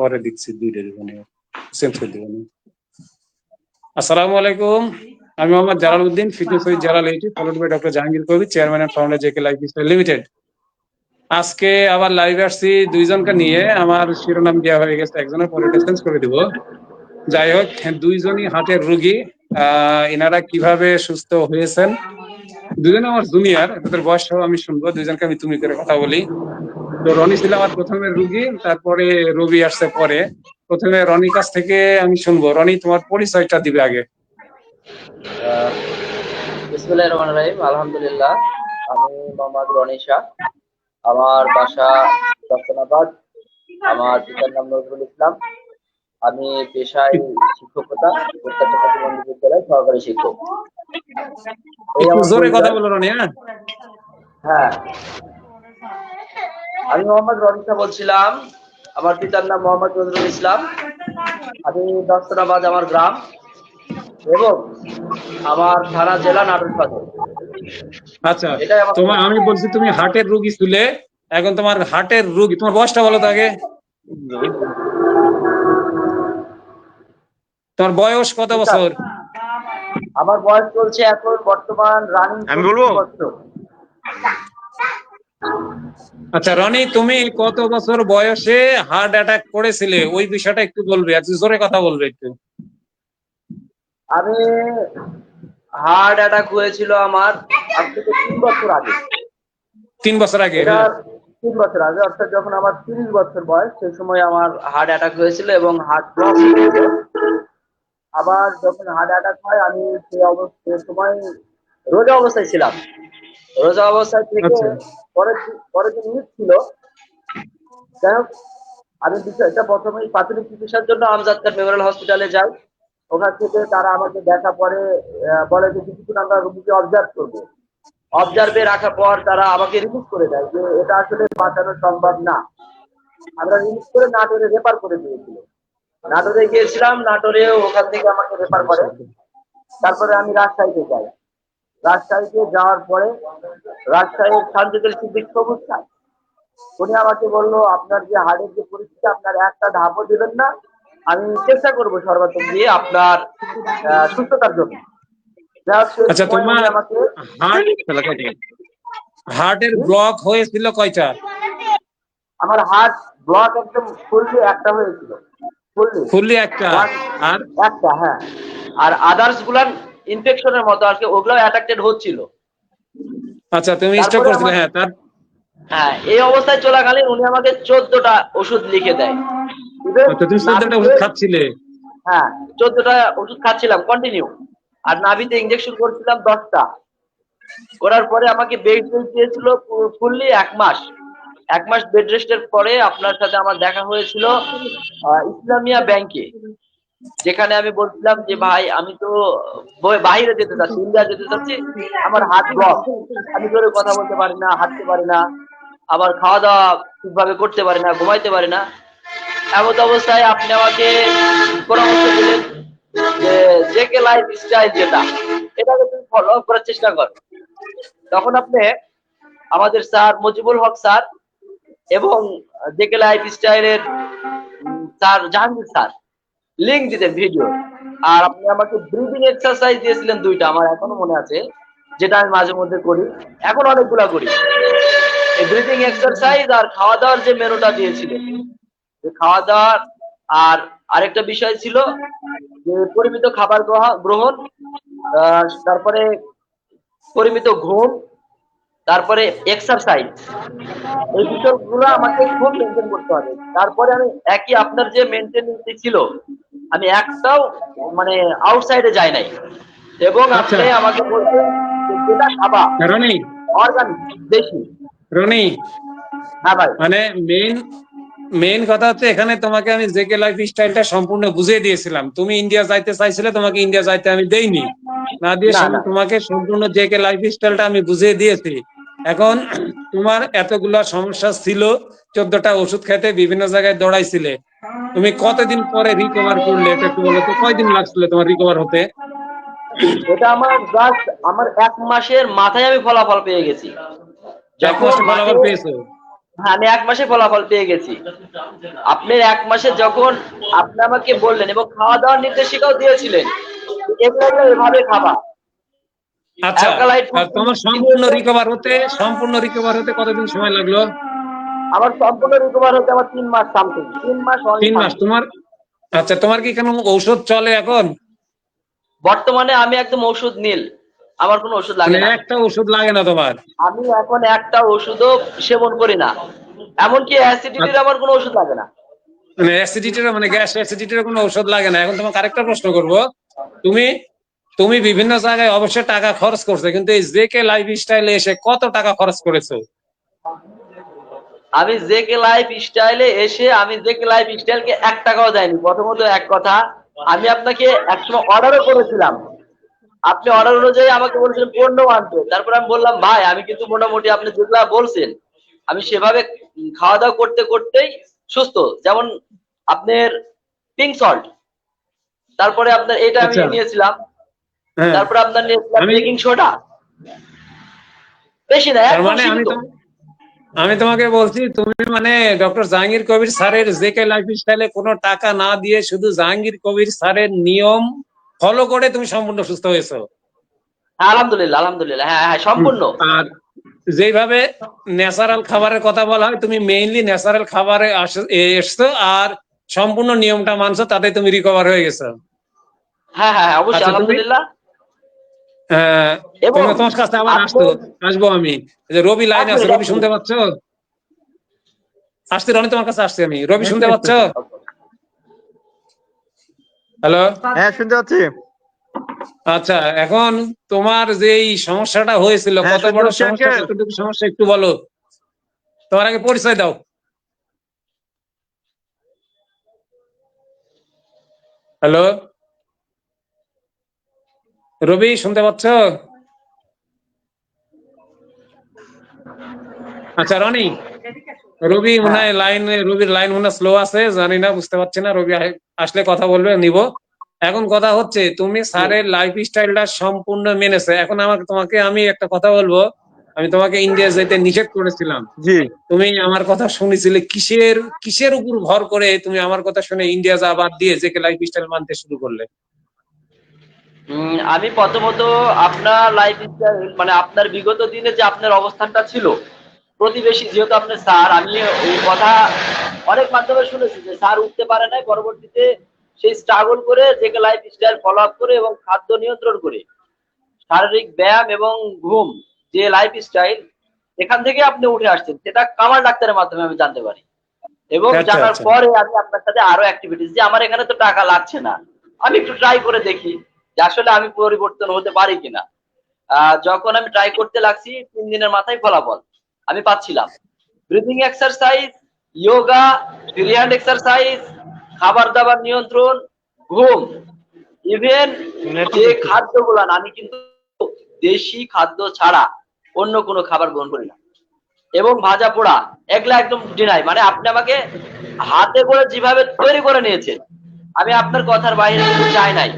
পরে দিচ্ছি দুইটা জীবনে চেঞ্জ করে দেবেন আসসালামু আলাইকুম, আমি Mohammad Jalal Uddin fitness with Jalal eighty followed by doctor Jahangir Kabir chairman and founder JK life limited আজকে আবার লাইভে আসছি দুইজনকে নিয়ে, আমার শিরোনাম দেওয়া হয়ে গেছে, একজনের পরে চেঞ্জ করে দিব। যাই হোক দুইজনই হার্টের রুগী এনারা কীভাবে সুস্থ হয়েছেন? দুজনে আমার জুনিয়র তাদের বয়স আমি শুনব, দুইজনকে আমি তুমি করে কথা বলি। তো রনি ছিল আমার প্রথমে রুগী তারপরে রবি আসছে পরে। প্রথমে রনির কাছ থেকে আমি শুনব। রনি তোমার পরিচয়টা দিবে আগে। বিসমুল্লাহ রহমান রাহিম আলহামদুলিল্লাহ। আমি মোহাম্মদ রনিশা আমার বাসা দর্শনাবাদ আমার পিতার নাম নজরুল ইসলাম। আমি পেশায় শিক্ষকতা প্রতিবন্ধী বিদ্যালয় সহকারী শিক্ষক। জোরে কথা বলো রনি হ্যাঁ। হ্যাঁ। আমি মোহাম্মদ রনিশা বলছিলাম আমার পিতার নাম মোহাম্মদ নজরুল ইসলাম। আমি দর্শনাবাদ আমার গ্রাম এবং আমার থানা জেলা নাটোর সদর আচ্ছা তোমার আমি বলছি তুমি হার্টের রুগী ছিলে এখন তোমার হার্টের রুগী তোমার বয়সটা বলো তো আগে। তোমার বয়স কত বছর? আমার বয়স চলছে এখন বর্তমান রানিং আমি বলব? আচ্ছা রনি তুমি কত বছর বয়সে হার্ট অ্যাটাক করেছিলে? ওই বিষয়টা একটু বলবে একটু জোরে কথা বলবে একটু। আমি হার্ট অ্যাটাক হয়েছিল আমার আজ থেকে তিন বছর আগে। তিন বছর আগে হ্যাঁ। তিন বছর আগে অর্থাৎ যখন আমার তিরিশ বছর বয়স সেই সময় আমার হার্ট অ্যাটাক হয়েছিল এবং হার্ট ব্লক হয়েছিল। আবার যখন হার্ট অ্যাটাক হয় আমি সেই অবস্থায় সময় রোজা অবস্থায় ছিলাম। রোজা অবস্থায় থেকে। পরের দিন- পরের দিন ঈদ ছিল। যাই হোক আমি বিষয়টা প্রথমেই প্রাথমিক চিকিৎসার জন্য আমজাদকার মেমোরিয়াল হসপিটালে যাই। ওখান থেকে তারা আমাকে দেখা পরে বলে যে কিছুক্ষণ আমরা রুগীকে অবজার্ভ করব। অবজার্ভে রাখার পর তারা আমাকে রিলিজ করে দেয় যে এটা আসলে বাঁচানো সম্ভব না। আমরা রিলিজ করে নাটোরে রেফার করে দিয়েছিল নাটোরে গিয়েছিলাম নাটোরেও ওখান থেকে আমাকে রেফার করে। তারপরে আমি রাজশাহীতে যাই। রাজশাহীতে যাওয়ার পরে রাজশাহীর সানজিদুল সিদ্দিক সবুজ স্যার উনি আমাকে বলল আপনার যে হাড়ের যে পরিস্থিতি আপনার একটা ধাপও দেবেন না। আমি চেষ্টা করব সর্বাত্মক দিয়ে আপনার সুস্থতার জন্য। আচ্ছা তোমার হার্টের ব্লক হয়েছিল কয়টা? আমার হার্ট ব্লক একদম ফুললি একটা হয়েছিল। ফুললি। ফুললি একটা? আর? একটা হ্যাঁ। আর আদার্স গুলান ইনফেকশনের মতো আর কি ওগুলো অ্যাট্রাক্টেড হচ্ছিল। আচ্ছা তুমি তারপরে করছিলে হ্যাঁ তার হ্যাঁ এই অবস্থায় চলাকালীন উনি আমাকে চোদ্দটা ওষুধ লিখে দেয়। আচ্ছা তুমি চোদ্দটা ওষুধ খাচ্ছিলে? হ্যাঁ চোদ্দটা ওষুধ খাচ্ছিলাম কন্টিনিউ আর নাভিতে ইঞ্জেকশন করছিলাম দশটা। করার পরে আমাকে বেড রেস্ট দিয়েছিল ফুললি এক মাস। এক মাস বেড রেস্টের পরে আপনার সাথে আমার দেখা হয়েছিল ইসলামিয়া ব্যাংকে যেখানে আমি বলছিলাম যে, ভাই, আমি তো বাইরে যেতে চাচ্ছি, ইন্ডিয়া যেতে চাচ্ছি, আমার হাত ব্লক আমি জোরে কথা বলতে পারি না, হাঁটতে পারি না, আবার খাওয়া দাওয়া ঠিকভাবে করতে পারি না, ঘুমাইতে পারি না। এমন অবস্থায় আপনি আমাকে পরামর্শ দিলেন যে জেকে লাইফ স্টাইল যেটা, এটাকে তুমি ফলো আপ করার চেষ্টা করো। তখন আপনি আমাদের স্যার মুজিবুল হক স্যার এবং জেকে লাইফ স্টাইলের স্যার জাহাঙ্গীর স্যার লিঙ্ক দিতেন ভিডিও আর আপনি আমাকে ব্রিদিং এক্সারসাইজ দিয়েছিলেন দুইটা, আমার এখনও মনে আছে, যেটা আমি মাঝে মধ্যে করি। এখন অনেকগুলা করি। এই ব্রিদিং এক্সারসাইজ আর খাওয়া দাওয়ার যে মেনুটা দিয়েছিলেন খাওয়া দাওয়ার আর আরেকটা বিষয় ছিল যে পরিমিত খাবার গ্রহ- গ্রহণ তারপরে পরিমিত ঘুম তারপরে এক্সারসাইজ এই বিষয়গুলো আমাকে খুব মেনটেন করতে হবে। তারপরে আমি একই আপনার যে মেনটেনেন্সি ছিল আমি একটাও মানে আউটসাইডে যাই নাই। এবং আপনি আচ্ছা। আমাকে বলছেন যেটা খাবা রনি। অর্গানিক দেশি। রনি। হ্যাঁ ভাই। মানে মেইন কথা হচ্ছে এখানে তোমাকে আমি জেকে লাইফ স্টাইলটা সম্পূর্ণ বুঝিয়ে দিয়েছিলাম। তুমি ইন্ডিয়া যাইতে চাইছিলে তোমাকে ইন্ডিয়া যাইতে আমি দেইনি। না দিয়ে তোমাকে সম্পূর্ণ জেকে লাইফ স্টাইলটা আমি বুঝিয়ে দিয়েছি এখন তোমার এতগুলা সমস্যা ছিল চোদ্দটা ওষুধ খেতে বিভিন্ন জায়গায় দৌড়াইছিলে। তুমি কতদিন পরে রিকভার করলে? এটা একটু বলো তো কয়দিন লাগছিল তোমার রিকভার হতে? এটা আমার জাস্ট আমার এক মাসের মাথায় আমি ফলাফল পেয়ে গেছি। মাসে ফলাফল পেয়েছ? হ্যাঁ আমি এক মাসে ফলাফল পেয়ে গেছি। আপনি এক মাসে যখন আপনি আমাকে বললেন এবং খাওয়া দাওয়ার নির্দেশিকাও দিয়েছিলেন এগুলো এভাবে খাবা আচ্ছা তোমার সম্পূর্ণ রিকভার হতে সম্পূর্ণ রিকভার হতে কতদিন সময় লাগল? আমার সম্পূর্ণ রিকভার হতে আমার তিন মাস সামথিং তিন মাস তিন মাস। তোমার আচ্ছা তোমার কি কোনো ঔষধ চলে এখন? বর্তমানে আমি একদম ওষুধ নীল। আমার কোনো ওষুধ লাগে মানে না। একটা ওষুধ লাগে না তোমার? আমি এখন একটা ওষুধও সেবন করি না। এমনকি অ্যাসিডিটির আমার কোনো ওষুধ লাগে না। মানে অ্যাসিডিটির মানে গ্যাস অ্যাসিডিটির কোনো ঔষধ লাগে না। এখন তোমাকে আরেকটা প্রশ্ন করব। তুমি তুমি বিভিন্ন জায়গায় অবশ্যই টাকা খরচ করছ কিন্তু এই জেকে লাইফ স্টাইলে এসে কত টাকা খরচ করেছ? আমি জেকে লাইফ স্টাইলে এসে আমি জেকে লাইফ স্টাইলকে এক টাকাও দেয়নি। প্রথমত এক কথা আমি আপনাকে একসময় অর্ডারও করেছিলাম। আপনি অর্ডার অনুযায়ী আমাকে বলেছিলেন পণ্য আনতে। তারপর আমি বললাম ভাই আমি কিন্তু মোটামুটি আপনি যেগুলা বলছেন আমি সেভাবে খাওয়া দাওয়া করতে করতেই সুস্থ। যেমন আপনার পিঙ্ক সল্ট তারপরে আপনার এটা আমি আচ্ছা। নিয়েছিলাম। তারপরে আপনার নিয়েছিলাম বেকিং সোডা বেশি না মানে আমি আমি তোমাকে বলছি তুমি মানে ডক্টর জাহাঙ্গীর কবির স্যারের জেকে লাইফ স্টাইলে কোনো টাকা না দিয়ে শুধু জাহাঙ্গীর কবির স্যারের নিয়ম ফলো করে তুমি সম্পূর্ণ সুস্থ হয়েছো। হ্যাঁ, আলহামদুলিল্লাহ আলহামদুলিল্লাহ হ্যাঁ হ্যাঁ সম্পূর্ণ। আর যেভাবে ন্যাচারাল খাবারের কথা বলা হয় তুমি মেইনলি ন্যাচারাল খাবারে এসছো আর সম্পূর্ণ নিয়মটা মানছো তাতে তুমি রিকভার হয়ে গেছো। হ্যাঁ হ্যাঁ হ্যাঁ, অবশ্যই আচ্ছা, আলহামদুলিল্লাহ। হ্যাঁ, তোমার কাছে আবার আসতো আসব আমি। যে রবি লাইন আছে রবি শুনতে পাচ্ছ? আসতে রনি তোমার কাছে আসছি আমি। রবি শুনতে পাচ্ছ? হ্যালো? হ্যাঁ শুনতে পাচ্ছি। আচ্ছা এখন তোমার যে এই সমস্যাটা হয়েছিল হ্যাঁ, কত বড় সমস্যা কতটুকু সমস্যা একটু বলো। তোমার আগে পরিচয় দাও। হ্যালো? রবি শুনতে পাচ্ছ? আচ্ছা রনি রবি মনে হয় লাইন রবির লাইন মনে স্লো আছে জানি না বুঝতে পারছি না রবি আসলে কথা বলবে নিব। এখন কথা হচ্ছে তুমি স্যারের লাইফ স্টাইলটা সম্পূর্ণ মেনেছে। এখন আমাকে তোমাকে আমি একটা কথা বলব আমি তোমাকে ইন্ডিয়া যেতে নিষেধ করেছিলাম। তুমি আমার কথা শুনেছিলে কিসের কিসের উপর ভর করে তুমি আমার কথা শুনে ইন্ডিয়া যা বাদ দিয়ে যে লাইফ স্টাইল মানতে শুরু করলে? আমি প্রথমত আপনার লাইফ স্টাইল মানে আপনার বিগত দিনে যে আপনার অবস্থানটা ছিল প্রতিবেশী যেহেতু আপনার স্যার আমি ওই কথা অনেক মাধ্যমে শুনেছি যে স্যার উঠতে পারে নাই পরবর্তীতে সেই স্ট্রাগল করে যে লাইফ স্টাইল ফলো আপ করে এবং খাদ্য নিয়ন্ত্রণ করে। শারীরিক ব্যায়াম এবং ঘুম যে লাইফ স্টাইল এখান থেকে আপনি উঠে আসছেন। সেটা কামার ডাক্তারের মাধ্যমে আমি জানতে পারি। এবং আচ্ছা, জানার আচ্ছা। পরে আমি আপনার সাথে আরও অ্যাক্টিভিটিস যে আমার এখানে তো টাকা লাগছে না আমি একটু ট্রাই করে দেখি। যে আসলে আমি পরিবর্তন হতে পারি কিনা। যখন আমি ট্রাই করতে লাগছি তিন দিনের মাথায় ফলাফল। আমি পাচ্ছিলাম। Breathing exercise yoga free hand exercise খাবার দাবার নিয়ন্ত্রণ ঘুম। ইভেন যে খাদ্যগুলো আমি কিন্তু দেশি খাদ্য ছাড়া অন্য কোনো খাবার গ্রহণ করি না। এবং ভাজা পোড়া এগুলা একদম ডিনাই মানে আপনি আমাকে হাতে করে যেভাবে তৈরি করে নিয়েছেন আমি আপনার কথার বাইরে কিছু চাই নাই।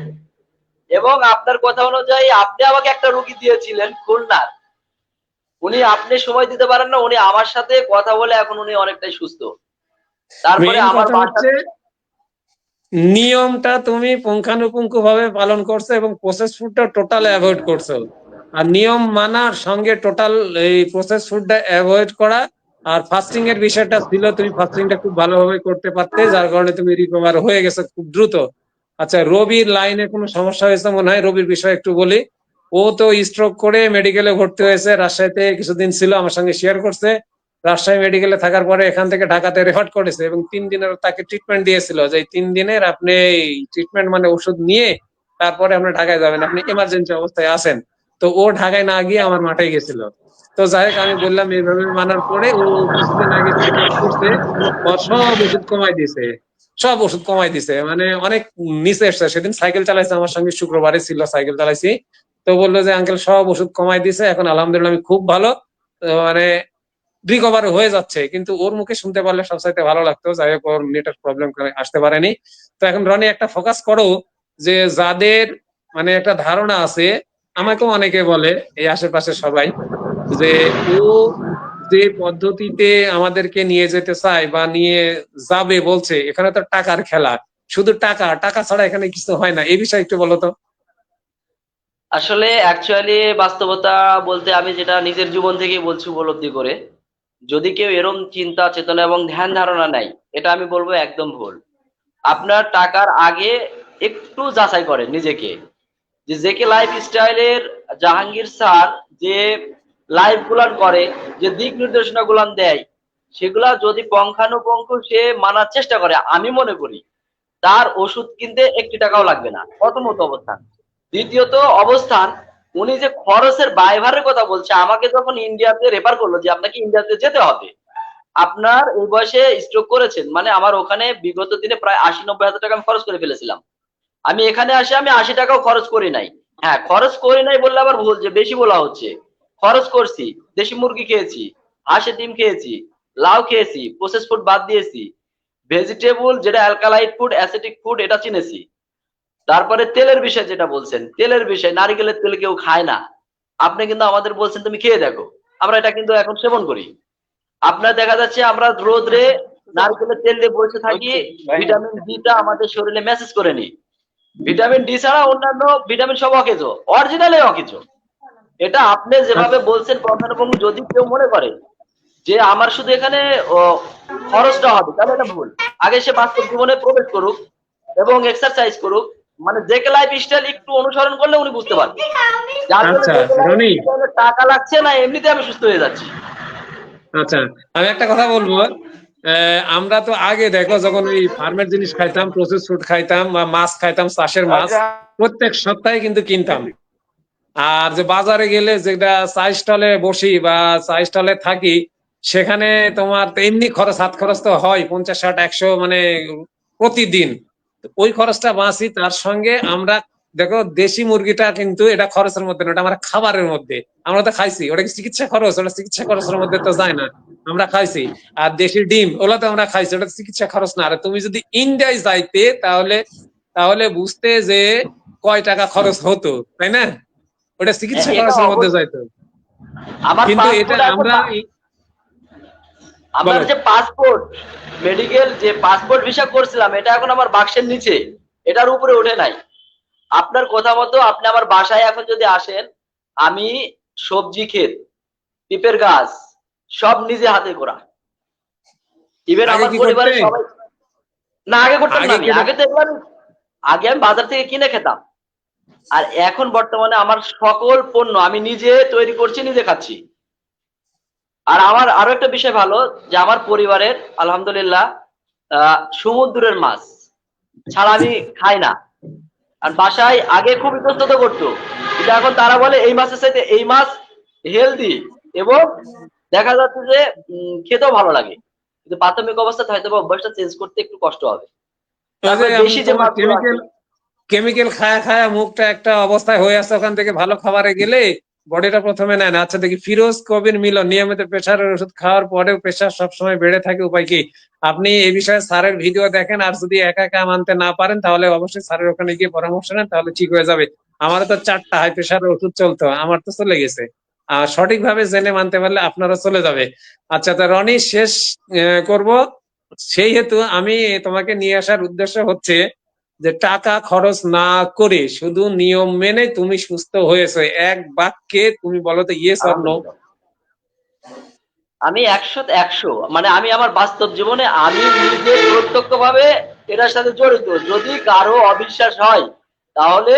এবং আপনার কথা অনুযায়ী আপনি আমাকে একটা রুগী দিয়েছিলেন খুলনার। উনি আপনি সময় দিতে পারেন না উনি আমার সাথে কথা বলে এখন উনি অনেকটাই সুস্থ। তারপরে আমার নিয়মটা তুমি পুঙ্খানুপুঙ্খ ভাবে পালন করছ এবং প্রসেস ফুডটা টোটাল অ্যাভয়েড করছ। আর নিয়ম মানার সঙ্গে টোটাল এই প্রসেস ফুডটা অ্যাভয়েড করা আর ফাস্টিং এর বিষয়টা ছিল তুমি ফাস্টিংটা খুব ভালোভাবে করতে পারতে যার কারণে তুমি রিকভার হয়ে গেছো খুব দ্রুত। আচ্ছা রবির লাইনে কোনো সমস্যা হয়েছে মনে হয়? রবির বিষয়ে একটু বলি। ও তো স্ট্রোক করে মেডিকেলে ভর্তি হয়েছে, রাজশাহীতে কিছুদিন ছিল, আমার সঙ্গে শেয়ার করছে। রাজশাহী মেডিকেলে থাকার পরে এখান থেকে ঢাকাতে রেফার করেছে এবং তিন দিনের তাকে ট্রিটমেন্ট দিয়েছিল যে তিন দিনের আপনি ট্রিটমেন্ট মানে ওষুধ নিয়ে তারপরে আপনি ঢাকায় যাবেন, আপনি এমার্জেন্সি অবস্থায় আছেন। তো ও ঢাকায় না গিয়ে আমার মাঠে গেছিল। তো যাই হোক, আমি বললাম, এইভাবে মানার পরে ও কিছুদিন আগে করছে সব ওষুধ কমাই দিয়েছে সব ওষুধ কমাই দিছে। মানে অনেক নিচে এসছে। সেদিন সাইকেল চালাইছে আমার সঙ্গে, শুক্রবারে ছিল সাইকেল চালাইছি। তো বলল যে, আঙ্কেল, সব ওষুধ কমাই দিছে। এখন আলহামদুলিল্লাহ আমি খুব ভালো। মানে রিকভার হয়ে যাচ্ছে। কিন্তু ওর মুখে শুনতে পারলে সবসাইতে ভালো লাগতো। যাই হোক, ওর নেটের প্রবলেম আসতে পারেনি। তো এখন রনি একটা ফোকাস করো যে, যাদের মানে একটা ধারণা আছে, আমাকেও অনেকে বলে, এই আশেপাশে সবাই যে ও যে পদ্ধতিতে আমাদেরকে নিয়ে যেতে চায় বা নিয়ে যাবে বলছে, এখানে তো টাকার খেলা। শুধু টাকা টাকা ছাড়া এখানে কিছু হয় না। এই বিষয়ে একটু বলো তো। আসলে অ্যাকচুয়ালি বাস্তবতা বলতে আমি যেটা নিজের জীবন থেকে বলছি উপলব্ধি করে, যদি কেউ এরম চিন্তা, চেতনা এবং ধ্যান ধারণা নেয়, এটা আমি বলব একদম ভুল। আপনার টাকার আগে একটু যাচাই করেন নিজেকে। যে জেকে লাইফ স্টাইলের জাহাঙ্গীর স্যার যে লাইভ গুলান করে, যে দিক নির্দেশনা গুলান দেয়, সেগুলা যদি পঙ্খানুপঙ্খ সে মানার চেষ্টা করে, আমি মনে করি তার ওষুধ কিনতে একটি টাকাও লাগবে না। প্রথমত অবস্থান। দ্বিতীয়ত অবস্থান, উনি যে খরচের বাইভারের কথা বলছে, আমাকে যখন ইন্ডিয়াতে রেফার করল যে আপনাকে ইন্ডিয়াতে যেতে হবে, আপনার এই বয়সে স্ট্রোক করেছেন মানে আমার ওখানে বিগত দিনে প্রায় আশি নব্বই হাজার টাকা আমি খরচ করে ফেলেছিলাম। আমি এখানে আসে, আমি আশি টাকাও খরচ করি নাই। হ্যাঁ খরচ করি নাই বললে আবার ভুল যে বেশি বলা হচ্ছে। খরচ করছি দেশি মুরগি খেয়েছি হাঁসের ডিম খেয়েছি লাউ খেয়েছি প্রসেস ফুড বাদ দিয়েছি ভেজিটেবল যেটা অ্যালকালাইট ফুড অ্যাসিটিক ফুড এটা চিনেছি। তারপরে তেলের বিষয় যেটা বলছেন তেলের বিষয় নারিকেলের তেল কেউ খায় না। আপনি কিন্তু আমাদের বলছেন তুমি খেয়ে দেখো। আমরা এটা কিন্তু এখন সেবন করি। আপনার দেখা যাচ্ছে আমরা রোদরে নারকেলের তেল দিয়ে বসে থাকি ভিটামিন ডিটা আমাদের শরীরে মেসেজ করে নি। ভিটামিন ডি ছাড়া অন্যান্য ভিটামিন সব অকেজো অরিজিনালে অকেজো। এটা আপনি যেভাবে বলছেন প্রধানবঙ্গ যদি কেউ মনে করে যে আমার শুধু এখানে খরচটা হবে তাহলে এটা ভুল। আগে সে বাস্তব জীবনে প্রবেশ করুক এবং এক্সারসাইজ করুক মানে জেকে লাইফ স্টাইল একটু অনুসরণ করলে উনি বুঝতে পারবেন যে আচ্ছা, টাকা লাগছে না এমনিতে আমি সুস্থ হয়ে যাচ্ছি। আচ্ছা আমি একটা কথা বলব। আহ, আমরা তো আগে দেখো যখন ওই ফার্মের জিনিস খাইতাম প্রসেস ফুড খাইতাম বা মাছ খাইতাম চাষের মাছ প্রত্যেক সপ্তাহে কিন্তু কিনতাম। আর যে বাজারে গেলে যেটা চা স্টলে বসি বা চা স্টলে থাকি, সেখানে তোমার এমনি খরচ, হাত খরচ তো হয় পঞ্চাশ, ষাট, একশো মানে প্রতিদিন। ওই খরচটা বাঁচি, তার সঙ্গে আমরা দেখো দেশি মুরগিটা কিন্তু এটা খরচের মধ্যে না ওটা আমরা খাবারের মধ্যে। আমরা তো খাইছি, ওটা চিকিৎসা খরচ? ওটা চিকিৎসা খরচের মধ্যে তো যায় না, আমরা খাইছি। আর দেশি ডিম, ওগুলো তো আমরা খাইছি, ওটা চিকিৎসা খরচ না। আর তুমি যদি ইন্ডিয়ায় যাইতে, তাহলে তাহলে বুঝতে যে কয় টাকা খরচ হতো, তাই না? ওটা চিকিৎসা হ্যাঁ, খরচের মধ্যে অবশ্যই। যাইতো আমার কিন্তু এটা আমরা আমার যে পাসপোর্ট মেডিকেল যে পাসপোর্ট ভিসা করছিলাম এটা এখন আমার বাক্সের নিচে। এটার উপরে ওঠে নাই। আপনার কথা মতো আপনি আমার বাসায় এখন যদি আসেন আমি সবজি ক্ষেত পিপের গাছ সব নিজে হাতে করা ইভেন আমার পরিবারের সবাই না আগে করতাম না আগে তো আগে আমি বাজার থেকে কিনে খেতাম। আর এখন বর্তমানে আমার সকল পণ্য আমি নিজে তৈরি করছি নিজে খাচ্ছি। আর আমার আরও একটা বিষয় ভালো যে আমার পরিবারের আলহামদুলিল্লাহ সমুদ্রের মাছ ছাড়া আমি খাই না। আর বাসায় আগে খুব ইতস্তত করতো। কিন্তু এখন তারা বলে এই মাছের সাথে এই মাছ হেলদি এবং দেখা যাচ্ছে যে খেতেও ভালো লাগে। কিন্তু প্রাথমিক অবস্থাতে হয়তো অভ্যাসটা চেঞ্জ করতে একটু কষ্ট হবে। বেশি যে মাছগুলো কেমিক্যাল আছে- খায়া খায়া মুখটা একটা অবস্থায় হয়ে আসছে ওখান থেকে ভালো খাবারে গেলে বডিটা প্রথমে নেয় না। আচ্ছা দেখি ফিরোজ কবির মিলন, নিয়মিত প্রেশারের ওষুধ খাওয়ার পরেও প্রেশার সবসময় বেড়ে থাকে, উপায় কি? আপনি এই বিষয়ে স্যারের ভিডিও দেখেন, আর যদি একা একা মানতে না পারেন, তাহলে অবশ্যই স্যারের ওখানে গিয়ে পরামর্শ নেন, তাহলে ঠিক হয়ে যাবে। আমারও তো চারটা হাই প্রেশারের ওষুধ চলতো, আমার তো চলে গেছে। আর সঠিকভাবে জেনে মানতে পারলে আপনারও চলে যাবে। আচ্ছা তো রনি, শেষ করব। সেই হেতু আমি তোমাকে নিয়ে আসার উদ্দেশ্য হচ্ছে যে টাকা খরচ না করে শুধু নিয়ম মেনে তুমি সুস্থ হয়েছো, এক বাক্যে তুমি বলো তো ইয়েস অর নো আমি একশো একশো। মানে আমি আমার বাস্তব জীবনে আমি নিজে প্রত্যক্ষ ভাবে এটার সাথে জড়িত। যদি কারও অবিশ্বাস হয়, তাহলে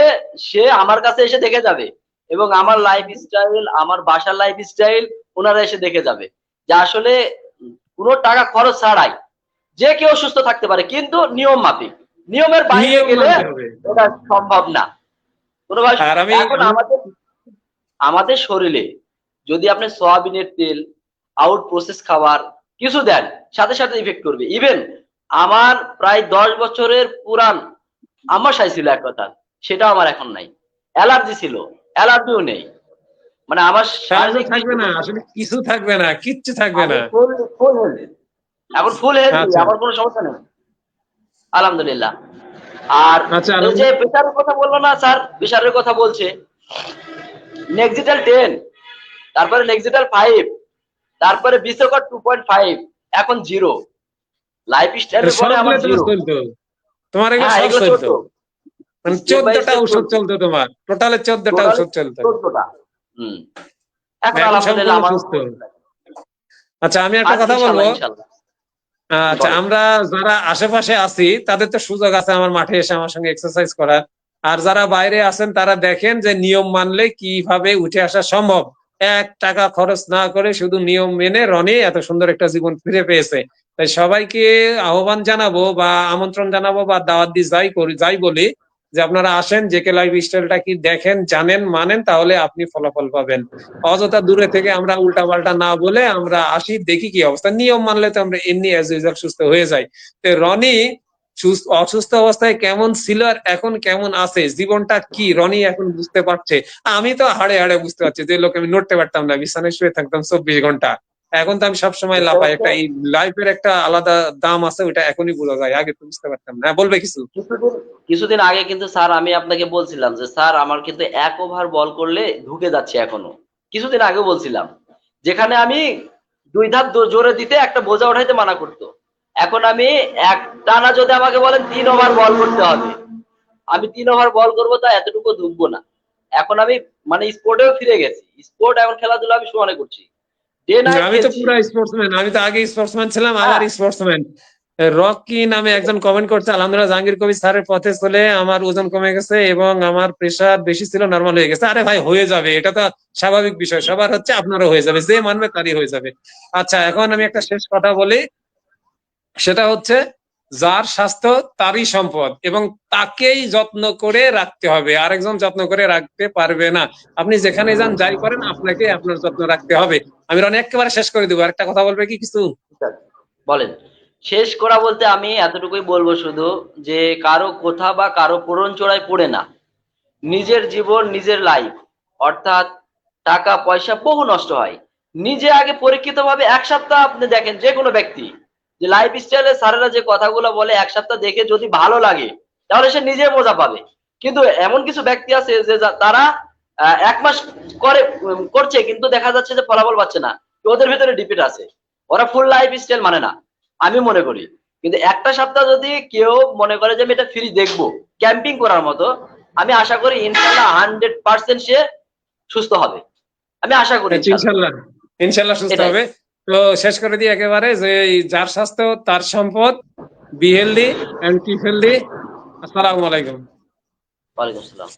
সে আমার কাছে এসে দেখে যাবে। এবং আমার লাইফ স্টাইল আমার বাসার লাইফ স্টাইল ওনারা এসে দেখে যাবে। যে আসলে কোনো টাকা খরচ ছাড়াই। যে কেউ সুস্থ থাকতে পারে, কিন্তু নিয়ম মাফিক। নিয়মের বাইরে গেলে। এটা সম্ভব না। এখন আমাদের আমাদের শরীরে যদি আপনি সয়াবিনের তেল আউট প্রসেস খাবার কিছু দেন সাথে সাথে ইফেক্ট করবে। ইভেন আমার প্রায় দশ বছরের পুরান আমার সাই ছিল এক কথা সেটা আমার এখন নাই। অ্যালার্জি ছিল অ্যালার্জিও নেই। মানে আমার শারীরিক থাকবে না আসলে কিছু থাকবে না কিচ্ছু থাকবে না। ফুল ফুল এখন ফুল হেলদি আচ্ছা। আমার কোনো সমস্যা নেই। আলহামদুলিল্লাহ। আর আচ্ছা, যে প্রেশারের কথা বলল না স্যার প্রেশারের কথা বলছে। নেক্সিটাল টেন তারপরে নেক্সিটাল ফাইভ তারপরে টু পয়েন্ট ফাইভ এখন জিরো লাইফ স্টাইলের পরে আমার জিরো তোমার হ্যাঁ সব চলতো। চলতো। মানে চোদ্দটা ওষুধ চলতো। তোমার। টোটালে চোদ্দটা ওষুধ চলতো। হম। এখন আলহামদুলিল্লাহ। আচ্ছা আমি একটা কথা বলব। আচ্ছা আমরা যারা আশেপাশে আছি তাদের তো সুযোগ আছে আমার মাঠে এসে আমার সঙ্গে এক্সারসাইজ করার। আর যারা বাইরে আছেন তারা দেখেন যে নিয়ম মানলে কীভাবে উঠে আসা সম্ভব। এক টাকা খরচ না করে শুধু নিয়ম মেনে রনি এত সুন্দর একটা জীবন ফিরে পেয়েছে। তাই সবাইকে আহ্বান জানাব বা আমন্ত্রণ জানাব বা দাওয়াত দিয়ে যাই করি যাই বলি যে আপনারা আসেন জেকে লাইফ স্টাইলটা কি দেখেন, জানেন, মানেন, তাহলে আপনি ফলাফল পাবেন। অযথা দূরে থেকে আমরা উল্টা পাল্টা না বলে আমরা আসি, দেখি কি অবস্থা। নিয়ম মানলে তো আমরা এমনি অ্যাজ ইউজুয়াল সুস্থ হয়ে যাই। তো রনি সুস্থ- অসুস্থ অবস্থায় কেমন ছিল আর এখন কেমন আছে? জীবনটা কি? রনি এখন বুঝতে পারছে? আমি তো হাড়ে হাড়ে বুঝতে পারছি যে, লোক, আমি নড়তে পারতাম না, বিছানায় শুয়ে থাকতাম চব্বিশ ঘণ্টা। এখন তো আমি সবসময় লাফাই একটা এই লাইফের একটা আলাদা দাম আছে ওইটা এখনই বোঝা যায় আগে তো বুঝতে পারতাম না। হ্যাঁ, বলবে কিছু? কিছুদিন আগে কিন্তু স্যার আমি আপনাকে বলছিলাম যে স্যার আমার কিন্তু এক ওভার বল করলে ঢুকে যাচ্ছে এখনও। কিছুদিন আগে বলছিলাম যেখানে আমি দুই ধাপ জোরে দিতে একটা বোঝা উঠাইতে মানা করতো। এখন আমি এক টানা যদি আমাকে বলেন তিন ওভার বল করতে হবে আমি তিন ওভার বল করব তা এতটুকু ঢুকবো না। এখন আমি মানে স্পোর্টেও ফিরে গেছি। স্পোর্ট এখন খেলাধুলা আমি সমানে করছি। আমি তো পুরো স্পোর্টসম্যান আমি তো আগে স্পোর্টসম্যান ছিলাম আবার স্পোর্টসম্যান রকি নামে একজন কমেন্ট করছে আলহামদুলিল্লাহ জাহাঙ্গীর কবি স্যারের পথে চলে আমার ওজন কমে গেছে এবং আমার প্রেশার বেশি ছিল নর্মাল হয়ে গেছে। আরে ভাই হয়ে যাবে এটা তো স্বাভাবিক বিষয়। সবার হচ্ছে আপনারও হয়ে যাবে যে মানবে তারই হয়ে যাবে। আচ্ছা এখন আমি একটা শেষ কথা বলি সেটা হচ্ছে যার স্বাস্থ্য তারই সম্পদ এবং তাকেই যত্ন করে রাখতে হবে। আরেকজন যত্ন করে রাখতে পারবে না। আপনি যেখানে যান, যাই করেন আপনাকে আপনার যত্ন রাখতে হবে। আমি রনি, একেবারে শেষ করে দেবো। একটা কথা বলবে কি কিছু? বলেন। শেষ করা বলতে আমি এতটুকুই বলব শুধু যে, কারও কোথা বা কারও পূরণ চোরায় পড়ে না। নিজের জীবন, নিজের লাইফ অর্থাৎ টাকা, পয়সা বহু নষ্ট হয়। নিজে আগে পরীক্ষিত ভাবে এক সপ্তাহ আপনি দেখেন যে কোনো ব্যক্তি যে লাইফ স্টাইলে স্যারেরা যে কথাগুলো বলে এক সপ্তাহ দেখে যদি ভালো লাগে তাহলে সে নিজে মজা পাবে। কিন্তু এমন কিছু ব্যক্তি আছে যে তারা এক মাস করে করছে কিন্তু দেখা যাচ্ছে যে ফলাফল পাচ্ছে না। ওদের ভিতরে ডিপিট আছে। ওরা ফুল লাইফ স্টাইল মানে না আমি মনে করি। কিন্তু একটা সপ্তাহ যদি কেউ মনে করে যে আমি এটা ফ্রি দেখব ক্যাম্পিং করার মতো আমি আশা করি ইনশাল্লাহ হান্ড্রেড পার্সেন্ট সে সুস্থ হবে। আমি আশা করি ইনশাল্লাহ। ইনশাল্লাহ। ইনশাল্লাহ সুস্থ হবে। তো শেষ করে দিই একেবারে যে যার স্বাস্থ্য, তার সম্পদ বি হেলদি হেলদি আসসালামু আলাইকুম। ওয়ালাইকুম আসসালাম।